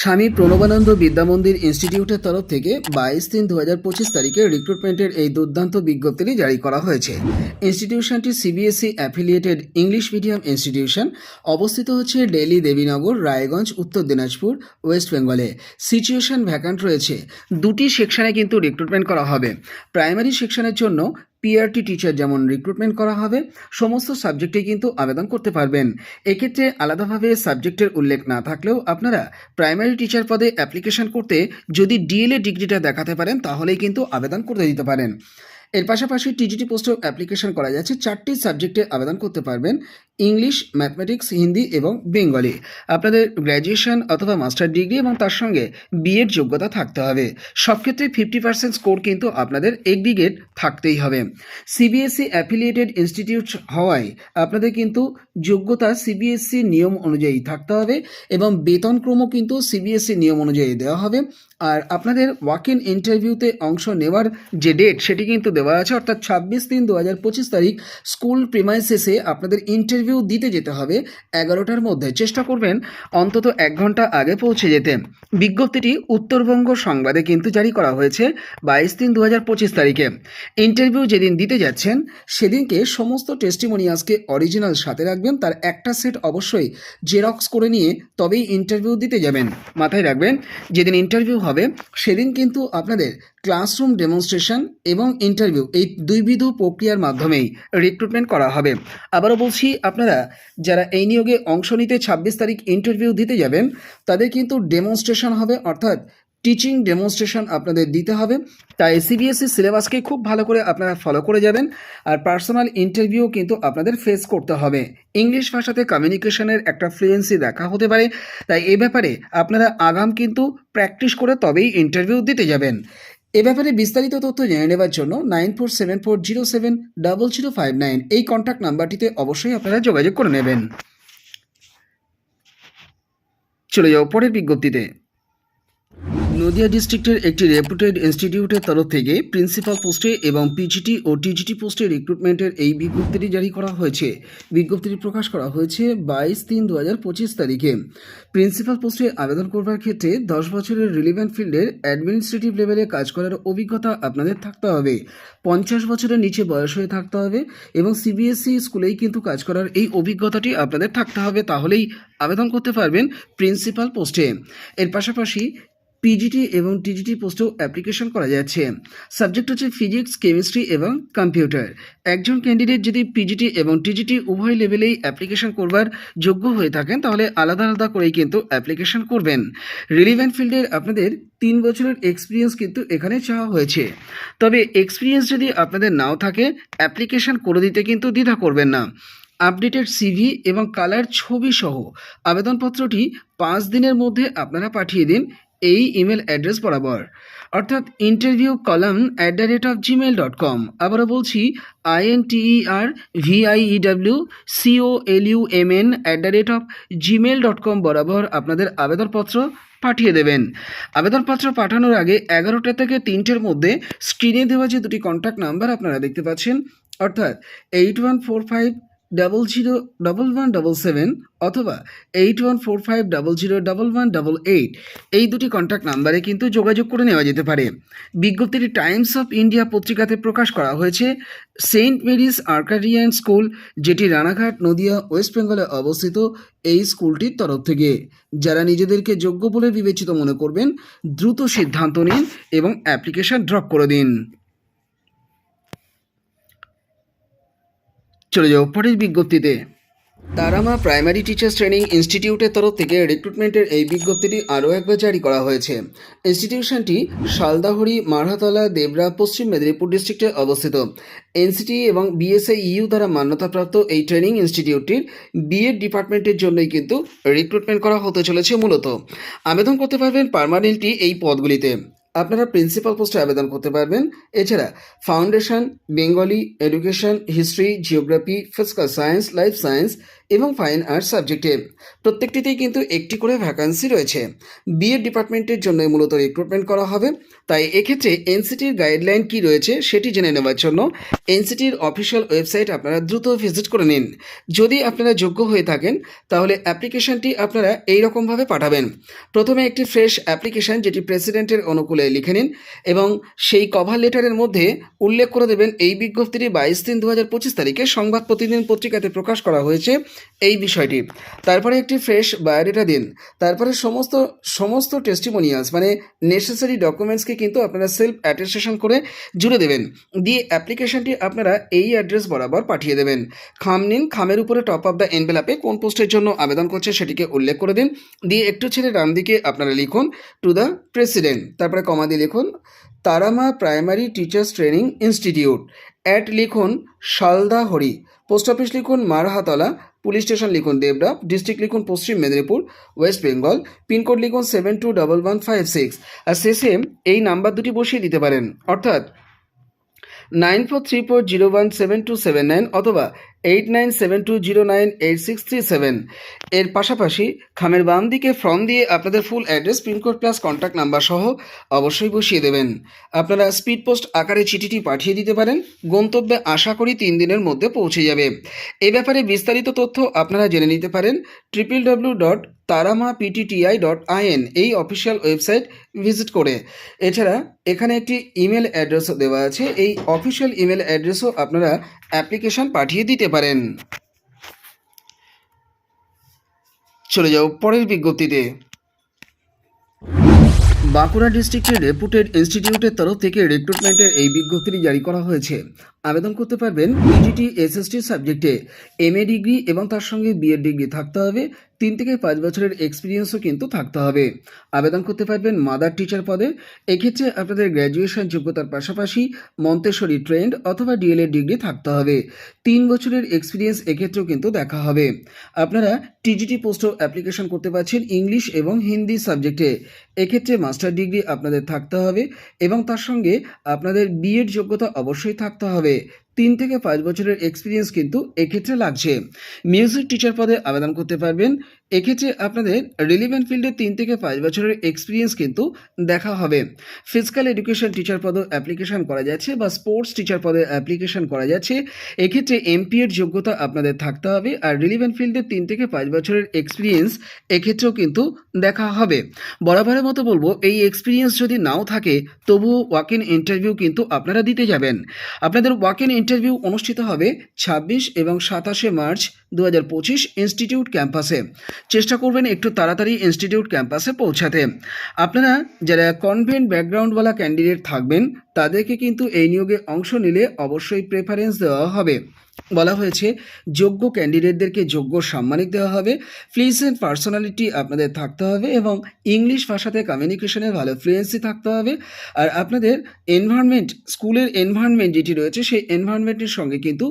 স্বামী প্রণবানন্দ বিদ্যামন্দির ইনস্টিটিউটের তরফ থেকে বাইশ তিন দু হাজার পঁচিশ তারিখে রিক্রুটমেন্টের এই দুর্দান্ত বিজ্ঞপ্তিটি জারি করা হয়েছে। ইনস্টিটিউশনটি CBSE affiliated English medium institution অবস্থিত হচ্ছে দিল্লি দেবীনগর, রায়গঞ্জ, উত্তর দিনাজপুর, ওয়েস্ট বেঙ্গলে। সিচুয়েশন ভ্যাকান্ট রয়েছে। দুটি সেকশনে কিন্তু রিক্রুটমেন্ট করা হবে। প্রাইমারি সেকশনের জন্য পিআরটি টিচার যেমন রিক্রুটমেন্ট করা হবে, সমস্ত সাবজেক্টে কিন্তু আবেদন করতে পারবেন। এক্ষেত্রে আলাদাভাবে সাবজেক্টের উল্লেখ না থাকলেও আপনারা প্রাইমারি টিচার পদে অ্যাপ্লিকেশন করতে যদি ডিএলএ ডিগ্রিটা দেখাতে পারেন, তাহলেই কিন্তু আবেদন করতে দিতে পারেন। এর পাশাপাশি টিজিটি পোস্টেও অ্যাপ্লিকেশন করা যাচ্ছে। চারটি সাবজেক্টে আবেদন করতে পারবেন। ইংলিশ ম্যাথমেটিক্স হিন্দি এবং বেঙ্গলি। আপনাদের গ্র্যাজুয়েশন অথবা মাস্টার ডিগ্রি এবং তার সঙ্গে বিএড যোগ্যতা থাকতে হবে। সব ক্ষেত্রে ফিফটি পার্সেন্ট স্কোর কিন্তু আপনাদের এগ্রিগেট থাকতেই হবে। সিবিএসসি অ্যাফিলিয়েটেড ইনস্টিটিউট হওয়ায় আপনাদের কিন্তু যোগ্যতা সিবিএসসি নিয়ম অনুযায়ী থাকতে হবে এবং বেতনক্রমও কিন্তু সিবিএসসি নিয়ম অনুযায়ী দেওয়া হবে। আর আপনাদের ওয়াক ইন ইন্টারভিউতে অংশ নেওয়ার যে ডেট সেটি কিন্তু দেওয়া আছে, অর্থাৎ ছাব্বিশ তিন দু হাজার পঁচিশ তারিখ স্কুল প্রিমাইসেসে আপনাদের ইন্টারভিউ দিতে যেতে হবে এগারোটার মধ্যে। চেষ্টা করবেন অন্তত এক ঘণ্টা আগে পৌঁছে যেতে। বিজ্ঞপ্তিটি উত্তরবঙ্গ সংবাদে কিন্তু জারি করা হয়েছে বাইশ তিন দু হাজার পঁচিশ তারিখে। ইন্টারভিউ যেদিন দিতে যাচ্ছেন, সেদিনকে সমস্ত টেস্টিমোনিয়াসকে অরিজিনাল সাথে রাখবেন। তার একটা সেট অবশ্যই জেরক্স করে নিয়ে তবেই ইন্টারভিউ দিতে যাবেন। মাথায় রাখবেন, যেদিন ইন্টারভিউ হবে। সেদিন কিন্তু আপনাদের ক্লাসরুম ডেমনস্ট্রেশন এবং ইন্টারভিউ এই দুইবিধ প্রক্রিয়ার মাধ্যমেই রিক্রুটমেন্ট করা হবে। আবারও বলছি, আপনারা যারা এই নিয়োগে অংশ নিতে ছাব্বিশ তারিখ ইন্টারভিউ দিতে যাবেন, তাদের কিন্তু ডেমনস্ট্রেশন হবে, অর্থাৎ টিচিং ডেমনস্ট্রেশন আপনাদের দিতে হবে। তাই সিবিএসই সিলেবাসকে খুব ভালো করে আপনারা ফলো করে যাবেন আর পার্সোনাল ইন্টারভিউ কিন্তু আপনাদের ফেস করতে হবে। ইংলিশ ভাষাতে কমিউনিকেশনের একটা ফ্লুয়েন্সি দেখা হতে পারে। তাই এ ব্যাপারে আপনারা আগাম কিন্তু প্র্যাকটিস করে তবেই ইন্টারভিউ দিতে যাবেন। এ ব্যাপারে বিস্তারিত তথ্য জেনে নেওয়ার জন্য nine four seven four zero seven double zero five nine এই কন্ট্যাক্ট নাম্বারটিতে অবশ্যই আপনারা যোগাযোগ করে নেবেন। চলে যাও পরের বিজ্ঞপ্তিতে। নদিয়া ডিস্ট্রিক্টের একটি রেপুটেড ইনস্টিটিউটের তরফ থেকে প্রিন্সিপাল পোস্টে এবং পিজিটি ও টিজিটি পোস্টে রিক্রুটমেন্টের এই বিজ্ঞপ্তিটি জারি করা হয়েছে। বিজ্ঞপ্তিটি প্রকাশ করা হয়েছে বাইশ তিন দু পঁচিশ তারিখে। প্রিন্সিপাল পোস্টে আবেদন করবার ক্ষেত্রে দশ বছরের রিলিভেন্ট ফিল্ডের অ্যাডমিনিস্ট্রেটিভ লেভেলে কাজ করার অভিজ্ঞতা আপনাদের থাকতে হবে। পঞ্চাশ বছরের নিচে বয়স হয়ে থাকতে হবে এবং সিবিএসই স্কুলেই কিন্তু কাজ করার এই অভিজ্ঞতাটি আপনাদের থাকতে হবে। তাহলেই আবেদন করতে পারবেন প্রিন্সিপাল পোস্টে এর পাশাপাশি পিজিটি এবং টিজিটি পোস্টেও অ্যাপ্লিকেশন করা যাচ্ছে। সাবজেক্ট হচ্ছে ফিজিক্স কেমিস্ট্রি এবং কম্পিউটার একজন ক্যান্ডিডেট যদি পিজিটি এবং টিজিটি উভয় লেভেলেই অ্যাপ্লিকেশন করবার যোগ্য হয়ে থাকেন, তাহলে আলাদা আলাদা করেই কিন্তু অ্যাপ্লিকেশন করবেন। রিলিভেন্ট ফিল্ডের আপনাদের তিন বছরের এক্সপিরিয়েন্স কিন্তু এখানে চাওয়া হয়েছে। তবে এক্সপিরিয়েন্স যদি আপনাদের নাও থাকে অ্যাপ্লিকেশন করে দিতে কিন্তু দ্বিধা করবেন না। আপডেটেড সিভি এবং কালার ছবি সহ আবেদনপত্রটি পাঁচ দিনের মধ্যে আপনারা পাঠিয়ে দিন। এই ইমেল অ্যাড্রেস বরাবর। অর্থাৎ interview column at the rate of Gmail dot com আবারও বলছি I N TE R VIEW CO L U M N at the rate of Gmail dot com বরাবর আপনাদের আবেদনপত্র পাঠিয়ে দেবেন। আবেদনপত্র পাঠানোর আগে এগারোটা থেকে তিনটের মধ্যে স্ক্রিনে দেওয়া যে দুটি কন্ট্যাক্ট নাম্বার আপনারা দেখতে পাচ্ছেন, অর্থাৎ eight one four five double zero double one double seven অথবা eight one four five double zero double one double eight এই দুটি কন্ট্যাক্ট নাম্বারে কিন্তু যোগাযোগ করে নেওয়া যেতে পারে। বিজ্ঞপ্তিটি টাইমস অফ ইন্ডিয়া পত্রিকাতে প্রকাশ করা হয়েছে। সেন্ট মেরিস আর্কাডিয়ান স্কুল যেটি রানাঘাট, নদিয়া ওয়েস্ট বেঙ্গলে অবস্থিত, এই স্কুলটির তরফ থেকে। যারা নিজেদেরকে যোগ্য বলে বিবেচিত মনে করবেন, দ্রুত সিদ্ধান্ত নিন এবং অ্যাপ্লিকেশন ড্রপ করে দিন। চলে যাও পরের বিজ্ঞপ্তিতে। তারামা প্রাইমারি টিচার্স ট্রেনিং ইনস্টিটিউটের তরফ থেকে রিক্রুটমেন্টের এই বিজ্ঞপ্তিটি আরও একবার জারি করা হয়েছে। ইনস্টিটিউশনটি শালদাহরি, মারহাতলা, দেবরা, পশ্চিম মেদিনীপুর ডিস্ট্রিক্টে অবস্থিত। এনসিটি এবং বিএসআই ইউ দ্বারা মান্যতাপ্রাপ্ত এই ট্রেনিং ইনস্টিটিউটটির বিএড ডিপার্টমেন্টের জন্যই কিন্তু রিক্রুটমেন্ট করা হতে চলেছে মূলত। আবেদন করতে পারবেন পার্মানেন্টলি এই পদগুলিতে। আপনারা প্রিন্সিপাল পোস্টে আবেদন করতে পারবেন। এছাড়া foundation Bengali education history geography physical science life science এবং ফাইন আর্টস সাবজেক্টে প্রত্যেকটিতেই কিন্তু একটি করে ভ্যাকান্সি রয়েছে। বিএড ডিপার্টমেন্টের জন্য মূলত রিক্রুটমেন্ট করা হবে। তাই এক্ষেত্রে এনসিটির গাইডলাইন কি রয়েছে সেটি জেনে নেওয়ার জন্য এনসিটির অফিসিয়াল ওয়েবসাইট আপনারা দ্রুত ভিজিট করে নিন। যদি আপনারা যোগ্য হয়ে থাকেন, তাহলে অ্যাপ্লিকেশনটি আপনারা এই রকমভাবে পাঠাবেন। প্রথমে একটি ফ্রেশ অ্যাপ্লিকেশন যেটি প্রেসিডেন্টের অনুকূলে লিখে নিন এবং সেই কভার লেটারের মধ্যে উল্লেখ করে দেবেন এই বিজ্ঞপ্তিটি বাইশ তিন দু তারিখে সংবাদ প্রতিদিন পত্রিকাতে প্রকাশ করা হয়েছে। এই বিষয়টি। তারপরে একটি ফ্রেশ বায়োডেটা দিন। তারপরে সমস্ত সমস্ত টেস্টিমোনিয়ালস মানে নেসেসারি ডকুমেন্টসকে কিন্তু আপনারা সেলফ অ্যাটেস্টেশন করে জুড়ে দেবেন। দিয়ে অ্যাপ্লিকেশনটি আপনারা এই অ্যাড্রেস বরাবর পাঠিয়ে দেবেন। খাম নিন, খামের উপরে টপ অফ দ্য এনভেলাপে কোন পোস্টের জন্য আবেদন করছে সেটিকে উল্লেখ করে দিন। দিয়ে একটু ছেড়ে ডান দিকে আপনারা লিখুন টু দ্য প্রেসিডেন্ট তারপরে কমা দিয়ে লিখুন, Tarama primary teachers training institute at লিখুন শালদা হরি পোস্ট অফিস লিখুন, মারহাতলা। পুলিশ স্টেশন লিখুন দেবরা ডিস্ট্রিক্ট লিখুন Paschim Medinipur, West Bengal, pin code লিখুন seven two double one five six. আর শেষে এই নাম্বার দুটি বসিয়ে দিতে পারেন, অর্থাৎ nine four three four zero one seven two seven nine অথবা eight nine seven two zero nine eight six three seven এর পাশাপাশি খামের বাম দিকে ফর্ম দিয়ে আপনাদের full address pin code plus contact number সহ অবশ্যই বসিয়ে দেবেন। আপনারা স্পিড পোস্ট আকারে চিঠিটি পাঠিয়ে দিতে পারেন। গন্তব্যে আশা করি তিন দিনের মধ্যে পৌঁছে যাবে। এ ব্যাপারে বিস্তারিত তথ্য আপনারা জেনে নিতে পারেন triple W dot Tarama PTTI dot IN এই অফিসিয়াল ওয়েবসাইট ভিজিট করে। এছাড়া এখানে একটি ইমেল অ্যাড্রেসও দেওয়া আছে। এই অফিসিয়াল ইমেল অ্যাড্রেসও আপনারা অ্যাপ্লিকেশন পাঠিয়ে দিতে পারেন। চলে যাও পরের বিজ্ঞপ্তিতে। বাঁকুড়া ডিস্ট্রিক্টের রেপুটেড ইনস্টিটিউটের তরফ থেকে রিক্রুটমেন্টের এই বিজ্ঞপ্তিটি জারি করা হয়েছে। আবেদন করতে পারবেন পিজিটি এসএসটি সাবজেক্টে। এম এ ডিগ্রি এবং তার সঙ্গে বিএড ডিগ্রি থাকতে হবে। তিন থেকে পাঁচ বছরের এক্সপিরিয়েন্সও কিন্তু থাকতে হবে। আবেদন করতে পারবেন মাদার টিচার পদে। এক্ষেত্রে আপনাদের গ্র্যাজুয়েশন যোগ্যতার পাশাপাশি মন্তেশ্বরী ট্রেন্ড অথবা ডিএলএড ডিগ্রি থাকতে হবে। তিন বছরের এক্সপিরিয়েন্স এক্ষেত্রেও কিন্তু দেখা হবে। আপনারা টিজিটি পোস্টও অ্যাপ্লিকেশন করতে পারছেন ইংলিশ এবং হিন্দি সাবজেক্টে এক্ষেত্রে মাস্টার ডিগ্রি আপনাদের থাকতে হবে এবং তার সঙ্গে আপনাদের বিএড যোগ্যতা অবশ্যই থাকতে হবে। sabe তিন থেকে পাঁচ বছরের এক্সপিরিয়েন্স কিন্তু এক্ষেত্রে লাগছে। মিউজিক টিচার পদে আবেদন করতে পারবেন। এক্ষেত্রে আপনাদের রিলিভেন্ট ফিল্ডে তিন থেকে পাঁচ বছরের এক্সপিরিয়েন্স কিন্তু দেখা হবে। ফিজিক্যাল এডুকেশন টিচার পদে অ্যাপ্লিকেশন করা যাচ্ছে বা স্পোর্টস টিচার পদে অ্যাপ্লিকেশন করা যাচ্ছে। এক্ষেত্রে এমপি এর যোগ্যতা আপনাদের থাকতে হবে আর রিলিভেন্ট ফিল্ডে তিন থেকে পাঁচ বছরের এক্সপিরিয়েন্স এক্ষেত্রেও কিন্তু দেখা হবে। বরাবরের মতো বলব, এই এক্সপিরিয়েন্স যদি নাও থাকে, তবুও ওয়াক ইন ইন্টারভিউ কিন্তু আপনারা দিতে যাবেন। আপনাদের ওয়াক ইন ইন্টারভিউ অনুষ্ঠিত হবে ছাব্বিশ এবং সাতাশে মার্চ দু হাজার পঁচিশ ইনস্টিটিউট ক্যাম্পাসে। চেষ্টা করবেন একটু তাড়াতাড়ি ইনস্টিটিউট ক্যাম্পাসে পৌঁছাতে। আপনারা যারা কনভেন্ট ব্যাকগ্রাউন্ডওয়ালা ক্যান্ডিডেট থাকবেন তাদেরকে কিন্তু এই নিয়োগে অংশ নিলে অবশ্যই প্রেফারেন্স দেওয়া হবে। বলা হয়েছে, যোগ্য ক্যান্ডিডেটদেরকে যোগ্য সাম্মানিক দেওয়া হবে। ফ্লুয়েন্ট পার্সোনালিটি আপনাদের থাকতে হবে এবং ইংলিশ ভাষাতে কমিউনিকেশনের ভালো ফ্লুয়েন্সি থাকতে হবে। আর আপনাদের এনভায়রনমেন্ট স্কুলের এনভায়রনমেন্ট যেটি রয়েছে, সেই এনভায়রনমেন্টের সঙ্গে কিন্তু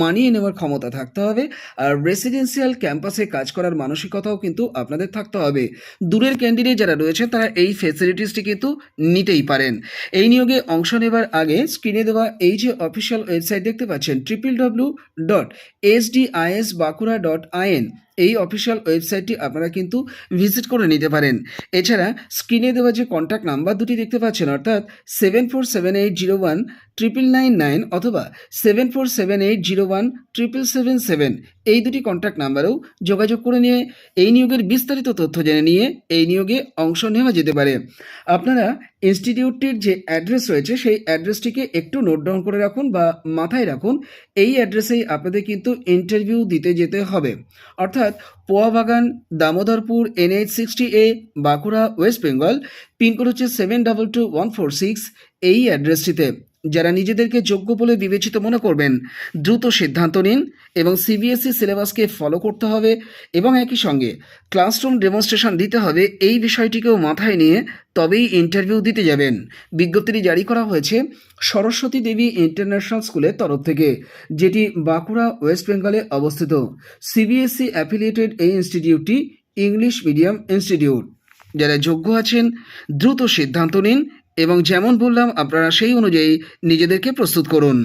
মানিয়ে নেওয়ার ক্ষমতা থাকতে হবে। আর রেসিডেন্সিয়াল ক্যাম্পাসে কাজ করার মানসিকতাও কিন্তু আপনাদের থাকতে হবে। দূরের ক্যান্ডিডেট যারা রয়েছেন, তারা এই ফেসিলিটিসটি কিন্তু নিতেই পারেন। এই নিয়োগে অংশ নেবার আগে স্ক্রিনে দেওয়া এই যে অফিসিয়াল ওয়েবসাইট দেখতে পাচ্ছেন triple W dot S SDIS Bankura dot IN এই অফিসিয়াল ওয়েবসাইটটি আপনারা কিন্তু ভিজিট করে নিতে পারেন। এছাড়া স্ক্রিনে দেওয়া যে কন্ট্যাক্ট নাম্বার দুটি দেখতে পাচ্ছেন, অর্থাৎ seven four seven eight zero one triple nine nine অথবা seven four seven eight zero one triple seven seven এই দুটি কন্ট্যাক্ট নাম্বারেও যোগাযোগ করে নিয়ে এই নিয়োগের বিস্তারিত তথ্য জেনে নিয়ে এই নিয়োগে অংশ নেওয়া যেতে পারে। আপনারা ইনস্টিটিউটটির যে অ্যাড্রেস রয়েছে, সেই অ্যাড্রেসটিকে একটু নোট ডাউন করে রাখুন বা মাথায় রাখুন। এই অ্যাড্রেসেই আপনাদের কিন্তু ইন্টারভিউ দিতে যেতে হবে। অর্থাৎ Poyabagan Damodarpur NH sixty A Bankura West Bengal pin code হচ্ছে seven double two one four six এই অ্যাড্রেসটিতে যারা নিজেদেরকে যোগ্য বলে বিবেচিত মনে করবেন, দ্রুত সিদ্ধান্ত নিন এবং সিবিএসই সিলেবাসকে ফলো করতে হবে এবং একই সঙ্গে ক্লাসরুম ডেমনস্ট্রেশন দিতে হবে এই বিষয়টিকেও মাথায় নিয়ে তবেই ইন্টারভিউ দিতে যাবেন। বিজ্ঞপ্তিটি জারি করা হয়েছে সরস্বতী দেবী ইন্টারন্যাশনাল স্কুলের তরফ থেকে, যেটি বাঁকুড়া ওয়েস্ট বেঙ্গলে অবস্থিত। সিবিএসই অ্যাফিলিয়েটেড এই ইনস্টিটিউটটি ইংলিশ মিডিয়াম ইনস্টিটিউট যারা যোগ্য আছেন, দ্রুত সিদ্ধান্ত নিন এবং যেমন বললাম আপনারা সেই অনুযায়ী নিজেদেরকে প্রস্তুত করুন।